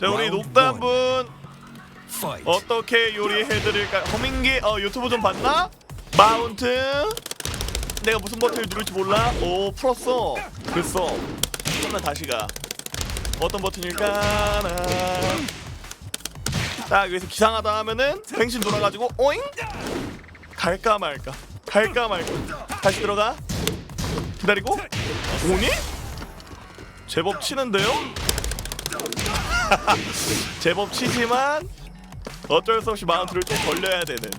자 우리 녹담분 Fight. 어떻게 요리해드릴까요? 허밍기 어 유튜브 좀 봤나? 마운트 내가 무슨 버튼을 누를지 몰라? 오 풀었어 됐어 그러면 다시 가 어떤 버튼일까? 딱 여기서 기상하다 하면은 뱅신 돌아가지고 오잉? 갈까 말까 갈까 말까 다시 들어가 기다리고 오니? 제법 치는데요? 제법 치지만 어쩔 수 없이 마운트를 좀 벌려야 되는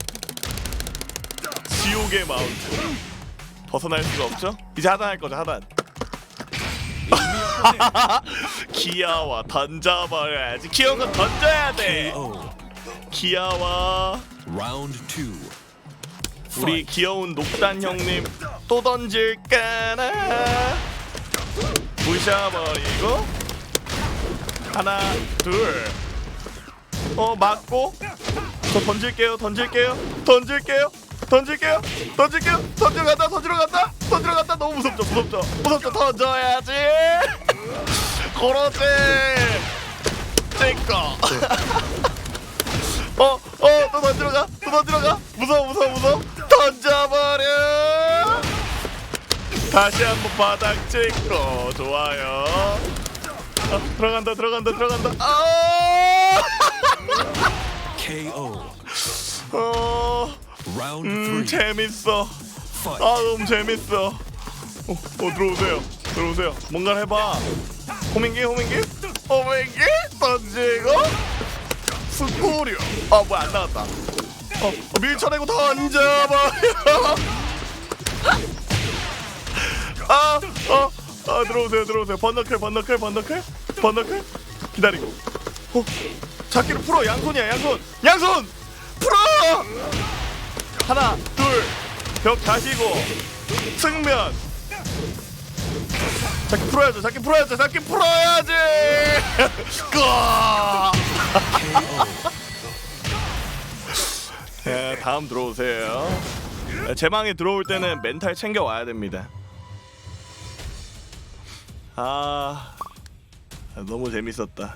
지옥의 마운트 벗어날 수가 없죠? 이제 하단 할 거죠 하단 기아와 던져버려야지 귀여운 건 던져야 돼. 기아와 Round two. 우리 귀여운 녹단 형님 또 던질까나 부셔버리고 하나 둘어 맞고 저 던질게요 던질게요 던질게요 던질게요 던질게요 던지러 간다 던지러 간다 던지러 간다 너무 무섭죠 무섭죠 무섭죠 던져야지 그렇지 찍거 어, 어, 또 던지러 가, 또 던지러 가. 무서워, 무서워, 무서워. 던져버려. 다시 한번 바닥 찍고 좋아요. 어, 들어간다, 들어간다, 들어간다. 아, KO. 어, Round 음. 재밌어. 아, 너무 재밌어. 어, 어, 들어오세요, 들어오세요. 뭔가 해봐. 호밍기, 호밍기, 호밍기 던지고. 스코리오. 아, 뭐야 안 나갔다. 어, 어, 밀쳐내고 던져버려. 아, 어, 아 들어오세요, 들어오세요. 번너클, 번너클, 번너클, 번너클. 기다리고. 어, 잡기를 풀어. 양손이야, 양손, 양손. 풀어. 하나, 둘, 벽 가시고 측면. 잡기 풀어야죠, 잡기 풀어야죠, 잡기 풀어야지. 끄아. 네, 다음 들어오세요. 네, 제 방에 들어올 때는 멘탈 챙겨 와야 됩니다. 아, 너무 재밌었다.